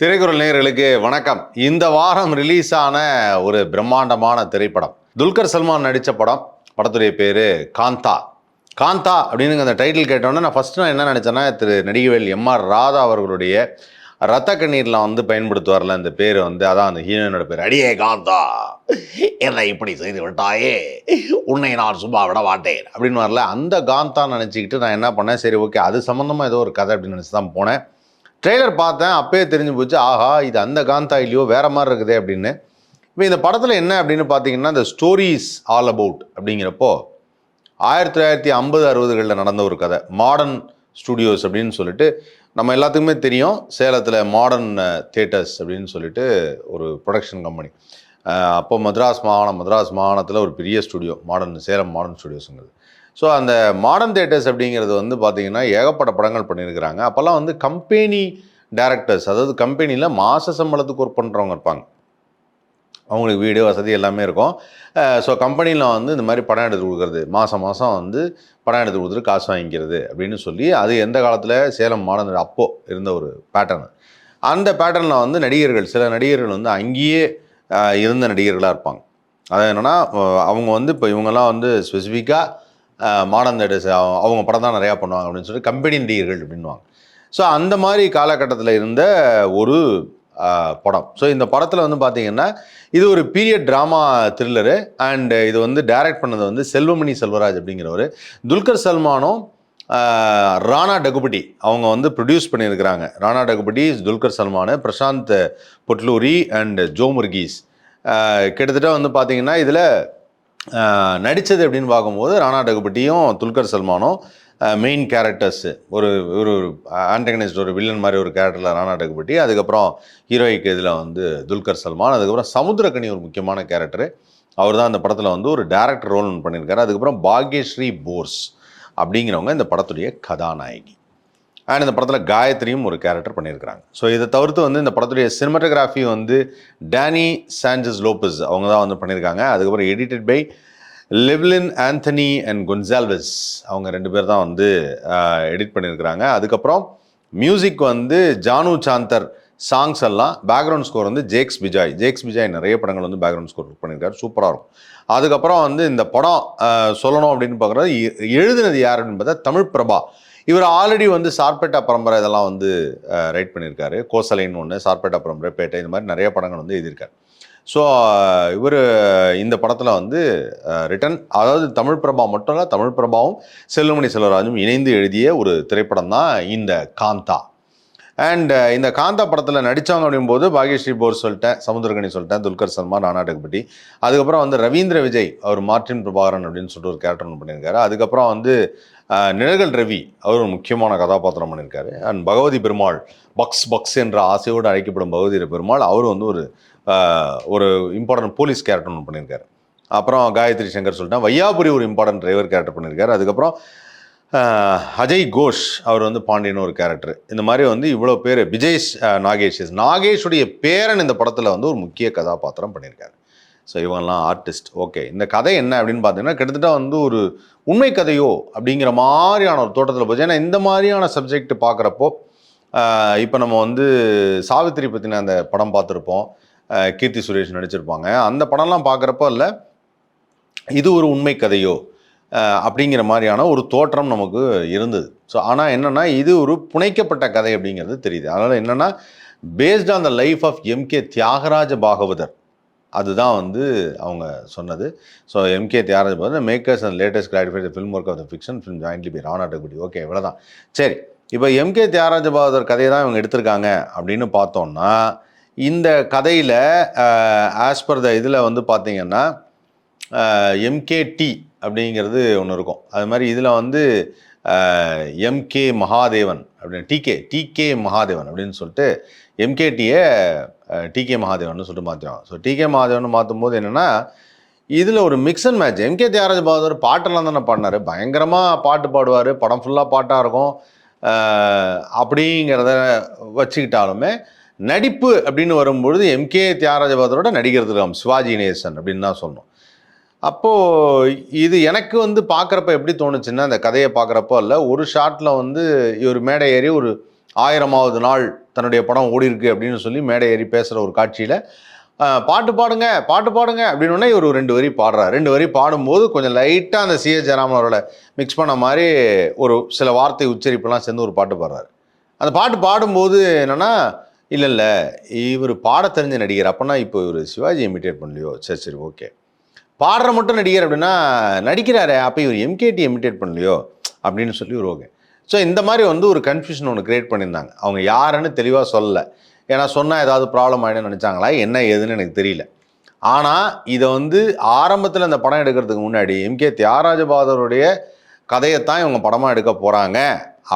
திரைக்குறள் நேயர்களுக்கு வணக்கம். இந்த வாரம் ரிலீஸ் ஆன ஒரு பிரம்மாண்டமான திரைப்படம். துல்கர் சல்மான் நடித்த படம். படத்துடைய பேர் காந்தா. காந்தா அப்படின்னு அந்த டைட்டில் கேட்டோன்னே நான் ஃபஸ்ட்டு நான் என்ன நினச்சேன்னா திரு நடிகவேல் எம்ஆர் ராதா அவர்களுடைய ரத்த கண்ணீரில் வந்து பயன்படுத்துவார்ல இந்த பேர் வந்து அதான் அந்த ஹீரோனோட பேர். அடியே காந்தா என்னை இப்படி செய்து விட்டாயே உன்னை நான் சும்மா விட மாட்டேன் அப்படின்னு வரல அந்த காந்தா நினச்சிக்கிட்டு நான் என்ன பண்ணேன் சரி ஓகே அது சம்மந்தமாக ஏதோ ஒரு கதை அப்படின்னு நினச்சி தான் போனேன். ட்ரெய்லர் பார்த்தேன் அப்போயே தெரிஞ்சு போச்சு ஆஹா இது அந்த காந்தா இல்லையோ வேற மாதிரி இருக்குது அப்படின்னு. இப்போ இந்த படத்தில் என்ன அப்படின்னு பார்த்தீங்கன்னா இந்த ஸ்டோரிஸ் ஆல் அபவுட் அப்படிங்கிறப்போ ஆயிரத்தி தொள்ளாயிரத்தி ஐம்பது அறுபதுகளில் நடந்த ஒரு கதை மாடர்ன் ஸ்டுடியோஸ் அப்படின்னு சொல்லிட்டு நம்ம எல்லாத்துக்குமே தெரியும் சேலத்தில் மாடர்ன் தேட்டர்ஸ் அப்படின்னு சொல்லிட்டு ஒரு ப்ரொடக்ஷன் கம்பெனி அப்போ மத்ராஸ் மாகாணம் மத்ராஸ் மாகாணத்தில் ஒரு பெரிய ஸ்டுடியோ மாடர்ன் சேலம் மாடர்ன் ஸ்டுடியோஸுங்கிறது ஸோ அந்த மாடர்ன் தேட்டர்ஸ் அப்படிங்கிறது வந்து பார்த்திங்கன்னா ஏகப்பட்ட படங்கள் பண்ணியிருக்கிறாங்க. அப்போல்லாம் வந்து கம்பெனி டேரக்டர்ஸ் அதாவது கம்பெனியில் மாத சம்பளத்துக்கு ஒர்க் பண்ணுறவங்க இருப்பாங்க. அவங்களுக்கு வீடு வசதி எல்லாமே இருக்கும். ஸோ கம்பெனியில் வந்து இந்த மாதிரி படம் எடுத்து கொடுக்குறது மாதம் மாதம் வந்து படம் எடுத்து கொடுத்துட்டு காசு வாங்கிக்கிறது அப்படின்னு சொல்லி அது எந்த காலத்தில் சேலம் மாடர்ன் அப்போது இருந்த ஒரு பேட்டர்னு அந்த பேட்டர்னில் வந்து நடிகர்கள் சில நடிகர்கள் வந்து அங்கேயே இருந்த நடிகர்களாக இருப்பாங்க. அது என்னென்னா அவங்க வந்து இப்போ இவங்கெல்லாம் வந்து ஸ்பெசிஃபிக்காக மாடர்ன் தேட்டர்ஸ் அவங்க படம் தான் நிறையா பண்ணுவாங்க அப்படின்னு சொல்லிட்டு கம்பெனி நடிகர்கள் அப்படின்வாங்க ஸோ அந்த மாதிரி காலகட்டத்தில் இருந்த ஒரு படம். ஸோ இந்த படத்தில் வந்து பார்த்தீங்கன்னா இது ஒரு பீரியட் ட்ராமா த்ரில்லரு அண்ட் இது வந்து டைரக்ட் பண்ணது வந்து செல்வமணி செல்வராஜ் அப்படிங்கிறவர். துல்கர் சல்மானும் ராணா டகுபட்டி அவங்க வந்து ப்ரொடியூஸ் பண்ணியிருக்கிறாங்க. ராணா டகுபட்டி துல்கர் சல்மானு பிரசாந்த் பொட்லூரி அண்ட் ஜோ முர்கீஸ். கிட்டத்தட்ட வந்து பார்த்தீங்கன்னா இதில் நடித்தது அப்படின்னு பார்க்கும்போது ராணா டகுபட்டியும் துல்கர் சல்மானும் மெயின் கேரக்டர்ஸு ஒரு ஒரு ஆண்டகனிஸ்ட் ஒரு வில்லன் மாதிரி ஒரு கேரக்டரில் ராணா டகுபட்டி அதுக்கப்புறம் ஹீரோயிக்கு இதில் வந்து துல்கர் சல்மான் அதுக்கப்புறம் சமுத்திரக்கனி ஒரு முக்கியமான கேரக்டர் அவர் தான் அந்த படத்தில் வந்து ஒரு டேரக்டர் ரோல் பண்ணியிருக்காரு. அதுக்கப்புறம் பாக்யஸ்ரீ போர்ஸ் அப்படிங்கிறவங்க இந்த படத்துடைய கதாநாயகி. அண்ட் இந்த படத்தில் காயத்ரியும் ஒரு கேரக்டர் பண்ணியிருக்கிறாங்க. ஸோ இதை தவிர்த்து வந்து இந்த படத்துடைய சினிமாட்டோகிராஃபி வந்து டேனி சான்சஸ் லோபஸ் அவங்க தான் வந்து பண்ணியிருக்காங்க. அதுக்கப்புறம் edited by Llewellyn Anthony and Gonsalves அவங்க ரெண்டு பேர் தான் வந்து எடிட் பண்ணியிருக்கிறாங்க. அதுக்கப்புறம் மியூசிக் வந்து ஜானு சாந்தர் சாங்ஸ் எல்லாம் பேக்ரவுண்ட் ஸ்கோர் வந்து ஜேக்ஸ் பிஜாய் ஜேக்ஸ் பிஜாய் நிறைய படங்கள் வந்து பேக்ரவுண்ட் ஸ்கோர் பண்ணியிருக்காரு. சூப்பராக இருக்கும். அதுக்கப்புறம் வந்து இந்த படம் சொல்லணும் அப்படின்னு பார்க்குறது எழுதுனது யார் அப்படின்னு பார்த்தா தமிழ் பிரபா. இவர் ஆல்ரெடி வந்து சார்பேட்டா பரம்பரை இதெல்லாம் வந்து ரைட் பண்ணியிருக்காரு. கோசலைன்னு ஒன்று சார்பேட்டா பரம்பரை பேட்டை இந்த மாதிரி நிறைய படங்கள் வந்து எழுதியிருக்காரு. ஸோ இவர் இந்த படத்தில் வந்து ரிட்டன் அதாவது தமிழ் பிரபா மட்டும் இல்லை தமிழ் பிரபாவும் செல்வமணி செல்வராஜும் இணைந்து எழுதிய ஒரு திரைப்படம் தான் இந்த காந்தா. அண்ட் இந்த காந்தா படத்தில் நடித்தவங்க அப்படிங்கும்போது பாக்யஸ்ரீ போர் சொல்லிட்டேன் சமுத்திரகனி சொல்லிட்டேன் துல்கர் சல்மான் ராணா அதுக்கப்புறம் வந்து ரவீந்திர விஜய் அவர் மார்டின் பிரபாகரன் அப்படின்னு சொல்லிட்டு ஒரு கேரக்டர் ஒன்று பண்ணியிருக்காரு. அதுக்கப்புறம் வந்து அஹ், நிழல்கள் ரவி அவர் ஒரு முக்கியமான கதாபாத்திரம் பண்ணியிருக்காரு. And Bhagavathi Perumal bugs bugs என்ற ஆசையோடு அழைக்கப்படும் பகவதி பெருமாள் அவர் வந்து ஒரு ஒரு இம்பார்ட்டன்ட் போலீஸ் கேரக்டர் ஒன்று பண்ணியிருக்காரு. அப்புறம் காயத்ரி சங்கர் சொல்லிட்டேன் வையாபுரி ஒரு இம்பார்ட்டன்ட் டிரைவர் கேரக்டர் பண்ணியிருக்காரு. அதுக்கப்புறம் அஜய் கோஷ் அவர் வந்து பாண்டியன் ஒரு கேரக்டர் இந்த மாதிரி வந்து இவ்வளோ பேர் விஜய் நாகேஷ் நாகேஷுடைய பேரன் இந்த படத்தில் வந்து ஒரு முக்கிய கதாபாத்திரம் பண்ணியிருக்காரு. ஸோ இவங்கெல்லாம் ஆர்டிஸ்ட் ஓகே இந்த கதை என்ன அப்படின்னு பார்த்தீங்கன்னா கிட்டத்தட்ட வந்து ஒரு உண்மை கதையோ அப்படிங்கிற மாதிரியான ஒரு தோட்டத்தில் போச்சு. ஏன்னா இந்த மாதிரியான சப்ஜெக்ட் பார்க்குறப்போ இப்போ நம்ம வந்து சாவித்திரி பற்றின அந்த படம் பார்த்துருப்போம். கீர்த்தி சுரேஷ் நடிச்சிருப்பாங்க. அந்த படம்லாம் பார்க்குறப்போ இல்லை இது ஒரு உண்மை கதையோ அப்படிங்கிற மாதிரியான ஒரு தோற்றம் நமக்கு இருந்தது. ஸோ ஆனால் என்னென்னா இது ஒரு புனைக்கப்பட்ட கதை அப்படிங்கிறது தெரியுது. அதனால் என்னென்னா based on the life of MK Thyagaraja Bhagavathar அதுதான் வந்து அவங்க சொன்னது. So MK Thyagaraja Bhagavathar makers and latest clarified film work of the fiction film jointly by Rana Daggubati okay இவ்வளோதான் சரி இப்போ எம்கே தியாகராஜ பாகவதர் கதையை தான் இவங்க எடுத்திருக்காங்க அப்படின்னு பார்த்தோம்னா இந்த கதையில் ஆஸ் பர் த இதில் வந்து பார்த்தீங்கன்னா எம்கேடி அப்படிங்கிறது ஒன்று இருக்கும். அது மாதிரி இதில் வந்து எம்கே மகாதேவன் அப்படின்னு டிகே டிகே மகாதேவன் அப்படின்னு சொல்லிட்டு எம்கேடியை டிகே மகாதேவன் சொல்லிட்டு மாற்றிடுவாங்க ஸோ டிகே மகாதேவன் மாற்றும் போது என்னென்னா இதில் ஒரு mix and match MK Thyagaraj Bahadur பாட்டெல்லாம் தானே பாடினார். பயங்கரமாக பாட்டு பாடுவார். படம் ஃபுல்லாக பாட்டாக இருக்கும். அப்படிங்கிறத வச்சுக்கிட்டாலுமே நடிப்பு அப்படின்னு வரும்பொழுது எம்கே தியாகராஜபாதரோட நடிகர் திலகம் சிவாஜி நேசன் அப்படின்னு தான் சொன்னோம் அப்போது இது எனக்கு வந்து பார்க்குறப்ப எப்படி தோணுச்சுன்னா அந்த கதையை பார்க்குறப்போ இல்லை ஒரு ஷாட்டில் வந்து இவர் மேடை ஏறி ஒரு ஆயிரமாவது நாள் தன்னுடைய படம் ஓடி இருக்கு அப்படின்னு சொல்லி மேடை ஏறி பேசுகிற ஒரு காட்சியில் பாட்டு பாடுங்க பாட்டு பாடுங்க அப்படின்னு இவர் ஒரு ரெண்டு வரி பாடுறாரு. ரெண்டு வரி பாடும்போது கொஞ்சம் லைட்டாக அந்த சிஎஸ் ஜெயராமன் அவரோட மிக்ஸ் பண்ண மாதிரி ஒரு சில வார்த்தை உச்சரிப்பெல்லாம் சேர்ந்து ஒரு பாட்டு பாடுறாரு. அந்த பாட்டு பாடும்போது என்னென்னா இல்லை இல்லை இவர் பாட தெரிஞ்ச நடிகர். அப்போனா இப்போ இவர் சிவாஜி இமிட்டேட் பண்ணலையோ? சரி சரி ஓகே பாடுற மட்டும் நடிகர் அப்படின்னா நடிக்கிறாரே அப்போ இவர் எம்கேடி இமிட்டேட் பண்ணலையோ? அப்படின்னு சொல்லி ஒரு ஓகே ஸோ இந்த மாதிரி வந்து ஒரு கன்ஃபியூஷன் ஒன்று கிரியேட் பண்ணியிருந்தாங்க. அவங்க யாருன்னு தெளிவாக சொல்லலை. ஏன்னா சொன்னால் ஏதாவது ப்ராப்ளம் ஆகிடும்னு நினச்சாங்களா? என்ன ஏதுன்னு எனக்கு தெரியல. ஆனால் இதை வந்து ஆரம்பத்தில் இந்த படம் எடுக்கிறதுக்கு முன்னாடி எம்கே தியாகராஜபாதருடைய கதையைத்தான் இவங்க படமாக எடுக்க போகிறாங்க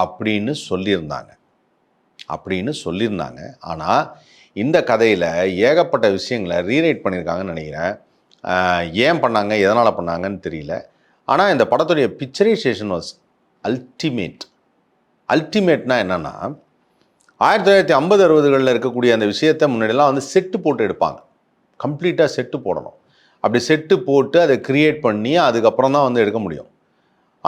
அப்படின்னு சொல்லியிருந்தாங்க. அப்படின்னு சொல்லியிருந்தாங்க. ஆனால் இந்த கதையில் ஏகப்பட்ட விஷயங்களை ரீரைட் பண்ணியிருக்காங்கன்னு நினைக்கிறேன். ஏன் பண்ணாங்க எதனால் பண்ணாங்கன்னு தெரியல. ஆனால் இந்த படத்துடைய பிக்சரைசேஷன் வாஸ் அல்டிமேட் அல்டிமேட்னா என்னென்னா ஆயிரத்தி தொள்ளாயிரத்தி ஐம்பது அறுபதுகளில் இருக்கக்கூடிய அந்த விஷயத்தை முன்னாடிலாம் வந்து செட்டு போட்டு எடுப்பாங்க. கம்ப்ளீட்டாக செட்டு போடணும். அப்படி செட்டு போட்டு அதை க்ரியேட் பண்ணி அதுக்கப்புறம் தான் வந்து எடுக்க முடியும்.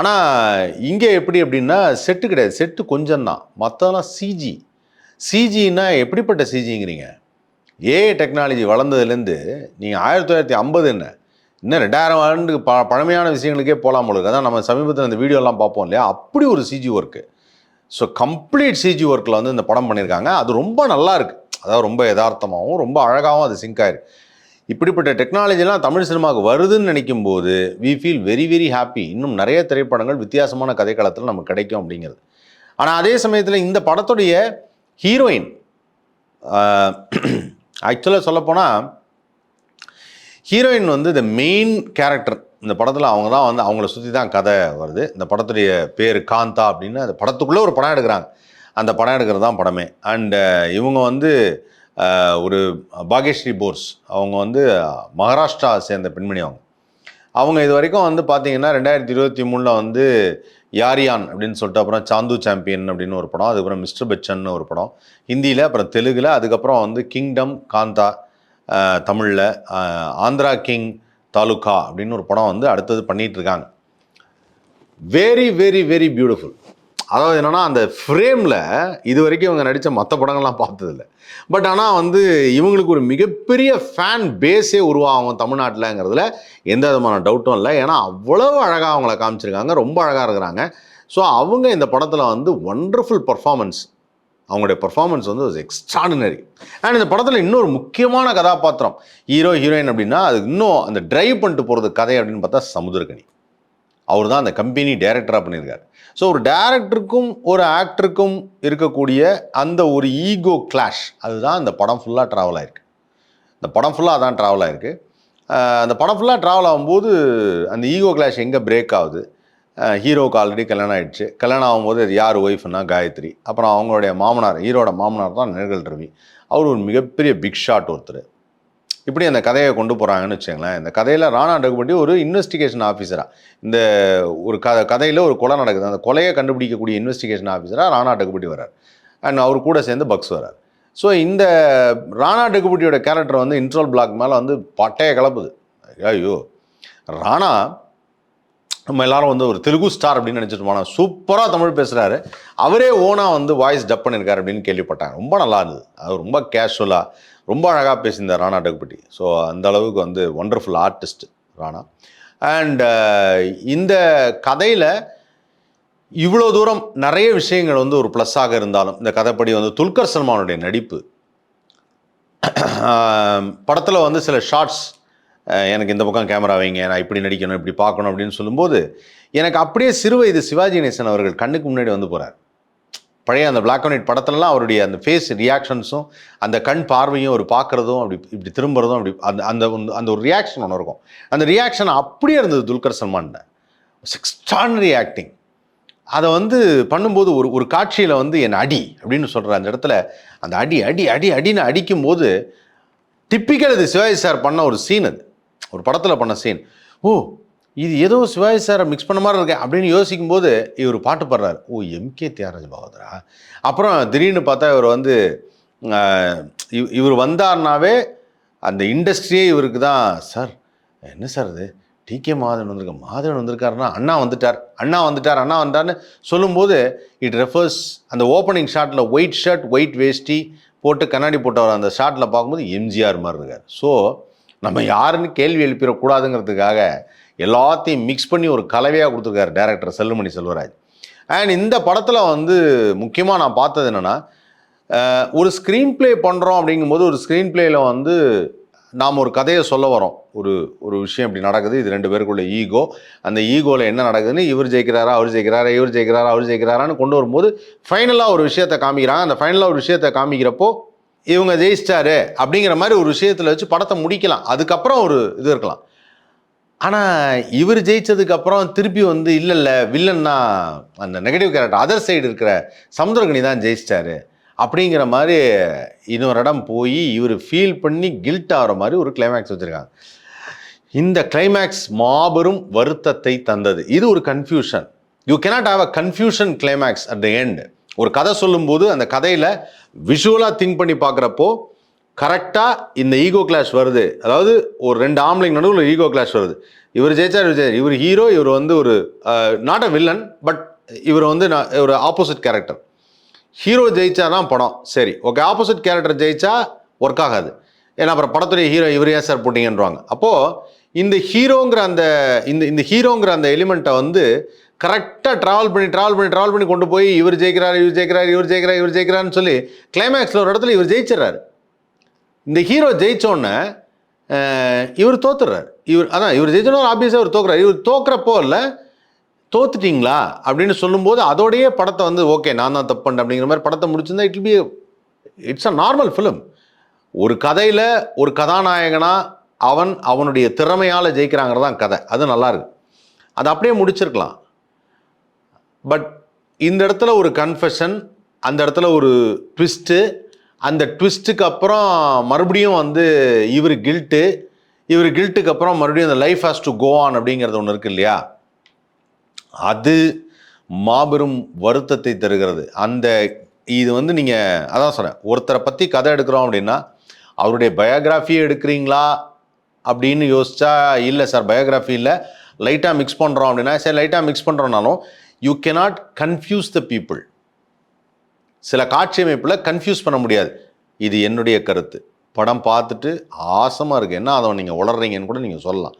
ஆனால் இங்கே எப்படி அப்படின்னா செட்டு கிடையாது. செட்டு கொஞ்சம் தான் மற்றதெல்லாம் சிஜி சிஜின்னா எப்படிப்பட்ட சிஜிங்கிறீங்க? ஏஐ டெக்னாலஜி வளர்ந்ததுலேருந்து நீங்கள் ஆயிரத்தி தொள்ளாயிரத்தி ஐம்பது என்ன? இன்னும் ரெண்டாயிரம் ஆண்டுக்கு ப பழமையான விஷயங்களுக்கே போகலாம் போல அதான் நம்ம சமீபத்தில் இந்த வீடியோலாம் பார்ப்போம் இல்லையா? அப்படி ஒரு CG work. So complete CG ஒர்க்கில் வந்து இந்த படம் பண்ணியிருக்காங்க. அது ரொம்ப நல்லா இருக்குது அதாவது ரொம்ப யதார்த்தமாகவும் ரொம்ப அழகாகவும் அது சிங்க் ஆயிருக்கு. இப்படிப்பட்ட டெக்னாலஜிலாம் தமிழ் சினிமாவுக்கு வருதுன்னு நினைக்கும் போது we feel very very happy இன்னும் நிறைய திரைப்படங்கள் வித்தியாசமான கதைக்களத்தில் நமக்கு கிடைக்கும் அப்படிங்கிறது. ஆனால் அதே சமயத்தில் இந்த படத்துடைய ஹீரோயின். ஆக்சுவலாக சொல்லப்போனால் ஹீரோயின் வந்து இந்த மெயின் கேரக்டர் இந்த படத்தில் அவங்க தான் வந்து அவங்கள சுற்றி தான் கதை வருது. இந்த படத்துடைய பேர் காந்தா அப்படின்னு அந்த படத்துக்குள்ளே ஒரு படம் எடுக்கிறாங்க. அந்த படம் எடுக்கிறது தான் படமே. அண்டு இவங்க வந்து ஒரு பாகேஸ்ரீ போர்ஸ். அவங்க வந்து மகாராஷ்டிரா சேர்ந்த பெண்மணி அவங்க. அவங்க இது வரைக்கும் வந்து பார்த்தீங்கன்னா ரெண்டாயிரத்தி இருபத்தி மூணில் வந்து யாரியான் அப்படின்னு சொல்லிட்டு அப்புறம் சாந்து சாம்பியன் அப்படின்னு ஒரு படம் அதுக்கப்புறம் மிஸ்டர் பச்சன் ஒரு படம் ஹிந்தியில் அப்புறம் தெலுங்கில் அதுக்கப்புறம் வந்து கிங்டம் காந்தா தமிழில் ஆந்திரா கிங் தாலுகா அப்படின்னு ஒரு படம் வந்து அடுத்தது பண்ணிகிட்ருக்காங்க இருக்காங்க. வெரி வெரி வெரி பியூட்டிஃபுல் அதாவது என்னென்னா அந்த ஃப்ரேமில் இது வரைக்கும் இவங்க நடித்த மற்ற படங்கள்லாம் பார்த்ததில்ல. பட் ஆனால் வந்து இவங்களுக்கு ஒரு மிகப்பெரிய ஃபேன் பேஸே உருவாகும் தமிழ்நாட்டில்ங்கிறதுல எந்த விதமான டவுட்டும் இல்லை. ஏன்னா அவ்வளவு அழகாக அவங்கள காமிச்சிருக்காங்க ரொம்ப அழகாக இருக்கிறாங்க. ஸோ அவங்க இந்த படத்தில் வந்து ஒண்டர்ஃபுல் பர்ஃபார்மன்ஸ் அவங்களுடைய பர்ஃபார்மன்ஸ் வந்து எக்ஸ்ட்ராடினரி அண்ட் இந்த படத்தில் இன்னொரு முக்கியமான கதாபாத்திரம் ஹீரோ ஹீரோயின் அப்படின்னா அது இன்னும் அந்த ட்ரைவ் பண்ணிட்டு போகிறது கதை அப்படின்னு பார்த்தா சமுத்திரக்கனி அவர் தான் அந்த கம்பெனி டைரக்டராக பண்ணியிருக்காரு. ஸோ ஒரு டேரக்டருக்கும் ஒரு ஆக்டருக்கும் இருக்கக்கூடிய அந்த ஒரு ஈகோ கிளாஷ் அதுதான் அந்த படம் ஃபுல்லாக ட்ராவல் ஆகிருக்கு இந்த படம் ஃபுல்லாக அதான் ட்ராவல் ஆகிருக்கு அந்த படம் ஃபுல்லாக ட்ராவல் ஆகும்போது அந்த ஈகோ கிளாஷ் எங்கே பிரேக் ஆகுது? ஹீரோவுக்கு ஆல்ரெடி கல்யாணம் ஆகிடுச்சு கல்யாணம் ஆகும்போது அது யார் ஒய்ஃப்னா காயத்ரி. அப்புறம் அவங்களுடைய மாமனார் ஹீரோட மாமனார் தான் நெருகல் ரவி அவர் ஒரு மிகப்பெரிய பிக் ஷாட் ஒருத்தர். இப்படி அந்த கதையை கொண்டு போகிறாங்கன்னு வச்சுங்களேன் இந்த கதையில் ராணா டகுபட்டி ஒரு இன்வெஸ்டிகேஷன் ஆஃபீஸராக இந்த ஒரு க கதையில் ஒரு கொலை நடக்குது. அந்த கொலையை கண்டுபிடிக்கக்கூடிய இன்வெஸ்டிகேஷன் ஆஃபீஸராக ராணா டகுபட்டி வரார் அண்ட் அவர் கூட சேர்ந்து பக்ஸ் வரார் ஸோ இந்த ராணா டகுபட்டியோட கேரக்டர் வந்து இன்ட்ரோல் பிளாக் மேலே வந்து பட்டைய கலப்புது ஐயோ ராணா நம்ம எல்லாரும் வந்து ஒரு தெலுங்கு ஸ்டார் அப்படின்னு நினச்சிட்டு போனால் சூப்பராக தமிழ் பேசுகிறாரு அவரே ஓனாக வந்து வாய்ஸ் டப் பண்ணியிருக்காரு அப்படின்னு கேள்விப்பட்டாங்க. ரொம்ப நல்லா இருந்தது. அது ரொம்ப கேஷுவலாக ரொம்ப அழகாக பேசியிருந்தார் ராணா டகுபட்டி. ஸோ அந்த அளவுக்கு வந்து wonderful artist Rana. And uh, இந்த கதையில் இவ்வளோ தூரம் நிறைய விஷயங்கள் வந்து ஒரு ப்ளஸ்ஸாக இருந்தாலும் இந்த கதைப்படி வந்து துல்கர் சல்மானுடைய நடிப்பு படத்தில் வந்து சில ஷார்ட்ஸ் எனக்கு இந்த பக்கம் கேமரா வைங்க நான் இப்படி நடிக்கணும் இப்படி பார்க்கணும் அப்படின்னு சொல்லும்போது எனக்கு அப்படியே சிறு வயது சிவாஜி கணேசன் அவர்கள் கண்ணுக்கு முன்னாடி வந்து போகிறார் பழைய அந்த பிளாக் அண்ட் ஒயிட் படத்துலலாம் அவருடைய அந்த ஃபேஸ் ரியாக்ஷன்ஸும் அந்த கண் பார்வையும் அவர் பார்க்குறதும் அப்படி இப்படி திரும்புறதும் அப்படி அந்த அந்த அந்த ஒரு ரியாக்ஷன் ஒன்று இருக்கும். அந்த ரியாக்ஷன் அப்படியே இருந்தது துல்கர் சல்மான்ட. எக்ஸ்ட்ரானரி ஆக்டிங் அதை வந்து பண்ணும்போது ஒரு ஒரு காட்சியில் வந்து என் அடி அப்படின்னு சொல்கிற அந்த இடத்துல அந்த அடி அடி அடி அடின்னு அடிக்கும்போது டிப்பிக்கல் இது சிவாஜி சார் பண்ண ஒரு சீன் அது. ஒரு படத்தில் பண்ண சீன் ஓ இது ஏதோ சிவாஜி சாரை மிக்ஸ் பண்ண மாதிரி இருக்கேன் அப்படின்னு யோசிக்கும் போது இவர் பாட்டு பாடுறாரு. ஓ எம்கே தியாகராஜ பகவதரா? அப்புறம் திடீர்னு பார்த்தா இவர் வந்து இவ்- இவர் வந்தார்னாவே அந்த இண்டஸ்ட்ரியே இவருக்கு தான் சார் என்ன சார் இது? டிகே மாதவன் வந்திருக்க மாதவன் வந்திருக்காருன்னா அண்ணா வந்துட்டார். அண்ணா வந்துட்டார். அண்ணா வந்தார்னு சொல்லும்போது இட் ரெஃபர்ஸ் அந்த ஓப்பனிங் ஷாட்டில் ஒயிட் ஷர்ட் ஒயிட் வேஷ்டி போட்டு கண்ணாடி போட்டவர் அந்த ஷாட்டில் பார்க்கும்போது எம்ஜிஆர் மாதிரி இருக்கார். ஸோ நம்ம யாருன்னு கேள்வி எழுப்பிடக்கூடாதுங்கிறதுக்காக எல்லாத்தையும் மிக்ஸ் பண்ணி ஒரு கலவையாக கொடுத்துருக்காரு டேரக்டர் செல்லுமணி செல்வராஜ். அண்ட் இந்த படத்தில் வந்து முக்கியமாக நான் பார்த்தது என்னென்னா ஒரு ஸ்க்ரீன் ப்ளே பண்ணுறோம் அப்படிங்கும்போது ஒரு ஸ்க்ரீன் ப்ளேயில் வந்து நாம் ஒரு கதையை சொல்ல வரோம். ஒரு ஒரு விஷயம் இப்படி நடக்குது இது ரெண்டு பேருக்குள்ள ஈகோ அந்த ஈகோவில் என்ன நடக்குதுன்னு இவர் ஜெயிக்கிறாரா அவர் ஜெயிக்கிறாரா இவர் ஜெயிக்கிறாரா அவர் ஜெயிக்கிறாரான்னு கொண்டு வரும்போது ஃபைனலாக ஒரு விஷயத்தை காமிக்கிறாங்க. அந்த ஃபைனலாக ஒரு விஷயத்தை காமிக்கிறப்போ இவங்க ஜெயிச்சிட்டாரு அப்படிங்கிற மாதிரி ஒரு விஷயத்தில் வச்சு படத்தை முடிக்கலாம். அதுக்கப்புறம் ஒரு இது இருக்கலாம். ஆனால் இவர் ஜெயிச்சதுக்கப்புறம் திருப்பி வந்து இல்லை இல்லை வில்லன்னா அந்த நெகட்டிவ் கேரக்டர் அதர் சைடு இருக்கிற சமுத்திரகனி தான் ஜெயிச்சிட்டாரு. அப்படிங்கிற மாதிரி இன்னொரு இடம் போய் இவர் ஃபீல் பண்ணி கில்ட் ஆகிற மாதிரி ஒரு கிளைமேக்ஸ் வச்சுருக்காங்க. இந்த கிளைமேக்ஸ் மாபெரும் வருத்தத்தை தந்தது. இது ஒரு confusion you cannot have a confusion climax at the end ஒரு கதை சொல்லும்போது அந்த கதையில் விஷுவலாக திங்க் பண்ணி பார்க்குறப்போ கரெக்டாக இந்த ஈகோ கிளாஷ் வருது. அதாவது ஒரு ரெண்டு ஆம்பளைங்க நடுவில் ஈகோ கிளாஷ் வருது. இவர் ஜெயிச்சார் இவர் இவர் ஹீரோ இவர் வந்து ஒரு நாட் அ வில்லன் பட் இவர் வந்து நான் ஒரு ஆப்போசிட் கேரக்டர் ஹீரோ ஜெயிச்சா தான் படம். சரி ஓகே ஆப்போசிட் கேரக்டர் ஜெயிச்சா ஒர்க் ஆகாது. ஏன்னா அப்புறம் படத்துடைய ஹீரோ இவர் ஏன் சார் போட்டிங்கன்றாங்க. அப்போது இந்த ஹீரோங்கிற அந்த இந்த இந்த ஹீரோங்கிற அந்த எலிமெண்ட்டை வந்து கரெக்டாக ட்ராவல் பண்ணி ட்ராவல் பண்ணி ட்ராவல் பண்ணி கொண்டு போய் இவர் ஜெயிக்கிறார் இவர் ஜெயிக்கிறார் இவர் ஜெயிக்கிறார் இவர் ஜெயிக்கிறான்னு சொல்லி கிளைமேக்ஸில் ஒரு இடத்துல இவர் ஜெயிச்சிடறாரு. இந்த ஹீரோ ஜெயிச்சோன்னே இவர் தோத்துறாரு. இவர் அதான் இவர் ஜெயிச்சோன்னா ஆப்வியஸாக இவர் தோக்குறாரு. இவர் தோக்குறப்போ இல்லை தோத்துட்டிங்களா? அப்படின்னு சொல்லும்போது அதோடைய படத்தை வந்து ஓகே நான் தான் தப்பு பண்ணேன் அப்படிங்கிற மாதிரி படத்தை முடிச்சிருந்தா it be it's a normal film ஒரு கதையில் ஒரு கதாநாயகனா அவன் அவனுடைய திறமையால் ஜெயிக்கிறாங்கிறது தான் கதை. அது நல்லாயிருக்கு அது அப்படியே முடிச்சிருக்கலாம். பட் இந்த இடத்துல ஒரு கன்ஃபெஷன் அந்த இடத்துல ஒரு ட்விஸ்ட்டு அந்த ட்விஸ்ட்டுக்கு அப்புறம் மறுபடியும் வந்து இவர் கில்ட்டு இவர் கில்ட்டுக்கு அப்புறம் மறுபடியும் அந்த life has to go on அப்படிங்கிறது ஒன்று இருக்கு இல்லையா? அது மாபெரும் வருத்தத்தை தருகிறது. அந்த இது வந்து நீங்கள் அதான் சொன்னேன் ஒருத்தரை பற்றி கதை எடுக்கிறோம் அப்படின்னா அவருடைய பயோகிராஃபியை எடுக்கிறீங்களா அப்படின்னு யோசிச்சா இல்லை சார் பயோகிராஃபி இல்லை. லைட்டாக மிக்ஸ் பண்ணுறோம் அப்படின்னா சரி லைட்டாக mix பண்ணுறோம்னாலும் you cannot confuse the people சில காட்சி அமைப்பில் கன்ஃபியூஸ் பண்ண முடியாது. இது என்னுடைய கருத்து. படம் பார்த்துட்டு ஆசமாக இருக்குது என்ன அதை நீங்கள் உளர்றீங்கன்னு கூட நீங்கள் சொல்லலாம்.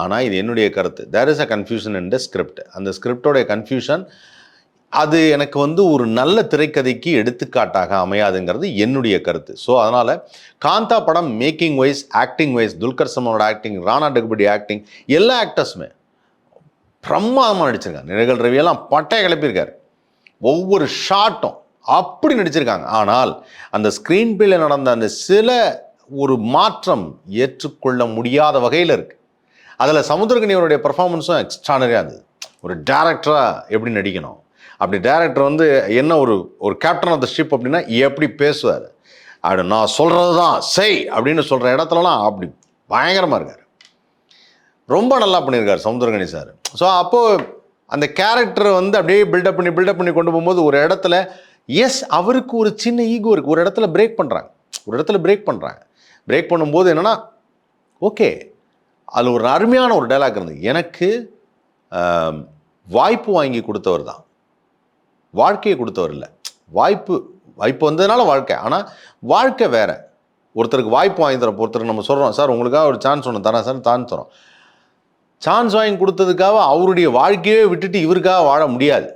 ஆனால் இது என்னுடைய கருத்து. There is a confusion in the script அந்த ஸ்கிரிப்டோடைய கன்ஃபியூஷன் அது எனக்கு வந்து ஒரு நல்ல திரைக்கதைக்கு எடுத்துக்காட்டாக அமையாதுங்கிறது என்னுடைய கருத்து. ஸோ அதனால் காந்தா படம் making wise acting wise Dulquer சல்மானோட acting Rana Daggubati acting எல்லா ஆக்டர்ஸுமே பிரமாதமாக நடிச்சிருக்காங்க நிழல் ரவியெல்லாம் பட்டையை கிளப்பியிருக்காரு. ஒவ்வொரு ஷாட்டும் அப்படி நடிச்சிருக்காங்க. ஆனால் அந்த ஸ்க்ரீன் பிளேல நடந்த அந்த சில ஒரு மாற்றம் ஏற்றுக்கொள்ள முடியாத வகையில் இருக்கு. அதில் சமுத்திரகனியவருடைய பர்ஃபார்மன்ஸும் எக்ஸ்ட்ரானரியாக இருந்தது. ஒரு டேரக்டராக எப்படி நடிக்கணும்? அப்படி டேரக்டர் வந்து என்ன ஒரு ஒரு கேப்டன் ஆஃப் த ஷிப் அப்படின்னா எப்படி பேசுவார்? அப்படி நான் சொல்கிறது தான் செய் அப்படின்னு சொல்கிற இடத்துலலாம் அப்படி பயங்கரமாக இருக்கார். ரொம்ப நல்லா பண்ணியிருக்கார் சமுத்திரகணி சார். ஸோ அப்போது அந்த கேரக்டரை வந்து அப்படியே பில்டப் பண்ணி பில்டப் பண்ணி கொண்டு போகும்போது ஒரு இடத்துல எஸ் அவருக்கு ஒரு சின்ன ஈகோ இருக்குது ஒரு இடத்துல பிரேக் பண்ணுறாங்க ஒரு இடத்துல பிரேக் பண்ணுறாங்க பிரேக் பண்ணும்போது என்னென்னா ஓகே அதில் ஒரு அருமையான ஒரு டைலாக் இருந்தது. எனக்கு வாய்ப்பு வாங்கி கொடுத்தவர் தான். வாழ்க்கையை கொடுத்தவர் இல்லை. வாய்ப்பு வாய்ப்பு வந்ததுனால வாழ்க்கை. ஆனால் வாழ்க்கை வேறு. ஒருத்தருக்கு வாய்ப்பு வாங்கி தரோம் ஒருத்தருக்கு நம்ம சொல்கிறோம் சார் உங்களுக்காக ஒரு சான்ஸ் ஒன்று தரேன் சார் சான்ஸ் தரோம். சான்ஸ் வாங்கி கொடுத்ததுக்காக அவருடைய வாழ்க்கையே விட்டுட்டு இவருக்காக வாழ முடியாது.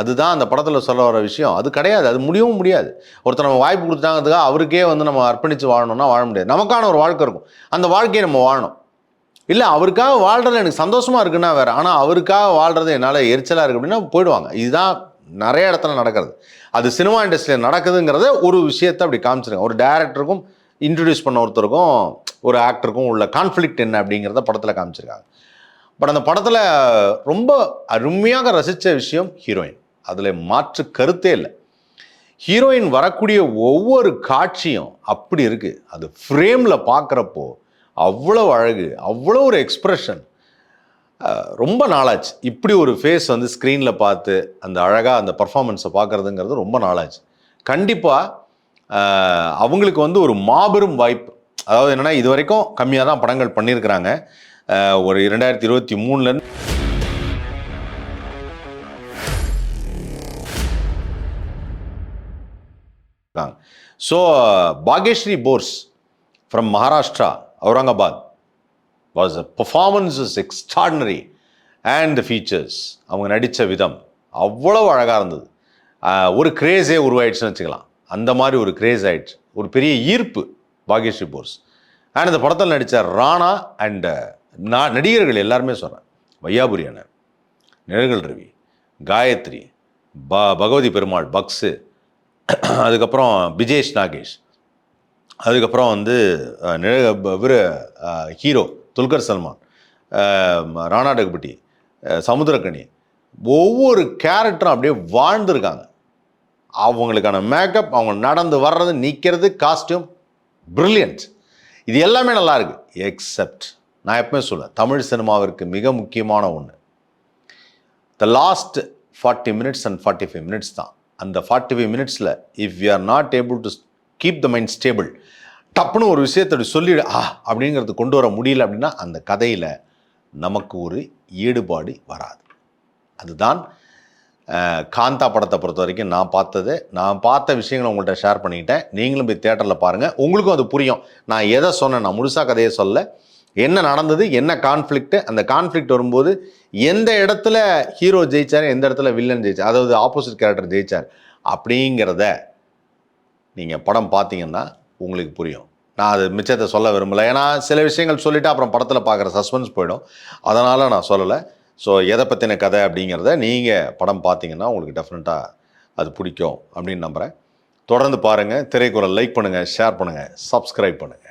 அதுதான் அந்த படத்தில் சொல்ல வர விஷயம். அது கிடையாது. அது முடியவும் முடியாது. ஒருத்தர் நம்ம வாய்ப்பு கொடுத்தாங்கிறதுக்காக அவருக்கே வந்து நம்ம அர்ப்பணித்து வாழணும்னா வாழ முடியாது. நமக்கான ஒரு வாழ்க்கை இருக்கும். அந்த வாழ்க்கையை நம்ம வாழணும். இல்லை அவருக்காக வாழ்றது எனக்கு சந்தோஷமாக இருக்குன்னா வேறு. ஆனால் அவருக்காக வாழ்கிறது என்னால் எரிச்சலாக இருக்குது அப்படின்னா போயிடுவாங்க. இதுதான் நிறைய இடத்துல நடக்கிறது. அது சினிமா இண்டஸ்ட்ரியில் நடக்குதுங்கிறத ஒரு விஷயத்தை அப்படி காமிச்சிருங்க. ஒரு டேரக்டருக்கும் இன்ட்ரடியூஸ் பண்ண ஒருத்தருக்கும் ஒரு ஆக்டருக்கும் உள்ள கான்ஃப்ளிக்ட் என்ன அப்படிங்கிறத படத்தில் காமிச்சிருக்காங்க. பட் அந்த படத்தில் ரொம்ப அருமையாக ரசித்த விஷயம் ஹீரோயின் அதில் மாற்று கருத்தே இல்லை. ஹீரோயின் வரக்கூடிய ஒவ்வொரு காட்சியும் அப்படி இருக்குது அது ஃப்ரேமில் பார்க்குறப்போ அவ்வளோ அழகு அவ்வளோ ஒரு எக்ஸ்ப்ரெஷன் ரொம்ப நாளாச்சு. இப்படி ஒரு ஃபேஸ் வந்து ஸ்க்ரீனில் பார்த்து அந்த அழகாக அந்த பர்ஃபார்மன்ஸை பார்க்குறதுங்கிறது ரொம்ப நாளாச்சு. கண்டிப்பாக அவங்களுக்கு வந்து ஒரு மாபெரும் வாய்ப்பு. அதாவது என்னென்னா இது வரைக்கும் கம்மியாக தான் படங்கள் பண்ணியிருக்கிறாங்க. ஒரு இரண்டாயிரத்தி இருபத்தி மூணுலேருந்து so Bhagyashri Borse from Maharashtra Aurangabad was a performance is extraordinary and the features அவங்க நடித்த விதம் அவ்வளோ அழகாக இருந்தது. ஒரு கிரேஸே உருவாயிடுச்சுன்னு வச்சுக்கலாம். அந்த மாதிரி ஒரு கிரேஸ் ஆயிடுச்சு. ஒரு பெரிய ஈர்ப்பு பாகேஸ்ரீ போர்ஸ் அண்ட் அந்த படத்தில் நடித்த ராணா அண்ட் நான் நடிகர்கள் எல்லாருமே சொல்கிறேன் வையாபுரி அண்ணன் நிழல்கள் ரவி காயத்ரி ப பகவதி பெருமாள் பக்ஸு அதுக்கப்புறம் பிஜேஷ் நாகேஷ். அதுக்கப்புறம் வந்து நிழ இவர் ஹீரோ துல்கர் சல்மான் ராணா டகுபட்டி சமுத்திரக்கணி சமுத்திரக்கனி ஒவ்வொரு கேரக்டரும் அப்படியே வாழ்ந்துருக்காங்க. அவங்களுக்கான மேக்கப் அவங்க நடந்து வர்றது நிற்கிறது காஸ்டியூம் பிரில்லியன்ட் இது எல்லாமே நல்லாயிருக்கு எக்ஸப்ட் நான் எப்பவுமே சொல்லுவேன் தமிழ் சினிமாவிற்கு மிக முக்கியமான ஒன்று the last forty minutes and forty five minutes தான். அந்த ஃபார்ட்டி ஃபைவ் மினிட்ஸில் if you are not able to keep the mind stable டப்புன்னு ஒரு விஷயத்தை சொல்லிடு ஆ அப்படிங்கிறது கொண்டு வர முடியல அப்படின்னா அந்த கதையில் நமக்கு ஒரு ஈடுபாடு வராது. அதுதான் காந்தா படத்தை பொறுத்த வரைக்கும் நான் பார்த்தது. நான் பார்த்த விஷயங்களை உங்கள்கிட்ட ஷேர் பண்ணிக்கிட்டேன். நீங்களும் போய் தேட்டரில் பாருங்கள் உங்களுக்கும் அது புரியும். நான் எதை சொன்னேன் நான் முழுசாக கதையை சொல்ல என்ன நடந்தது என்ன கான்ஃப்ளிக்ட்டு அந்த கான்ஃப்ளிக்ட் வரும்போது எந்த இடத்துல ஹீரோ ஜெயிச்சார் எந்த இடத்துல வில்லன் ஜெயிச்சார்? அதாவது ஆப்போசிட் கேரக்டர் ஜெயிச்சார். அப்படிங்கிறத நீங்கள் படம் பார்த்தீங்கன்னா உங்களுக்கு புரியும். நான் அது மிச்சத்தை சொல்ல விரும்பலை. ஏன்னா சில விஷயங்கள் சொல்லிவிட்டு அப்புறம் படத்தில் பார்க்குற சஸ்பென்ஸ் போயிடும். அதனால் நான் சொல்லலை. ஸோ எதை பற்றின கதை அப்படிங்கிறத நீங்கள் படம் பார்த்தீங்கன்னா உங்களுக்கு டெஃபினட்டாக அது பிடிக்கும் அப்படின்னு நம்புகிறேன் தொடர்ந்து பாருங்கள் திரைக்குறள் லைக் பண்ணுங்கள் ஷேர் பண்ணுங்கள் சப்ஸ்கிரைப் பண்ணுங்கள்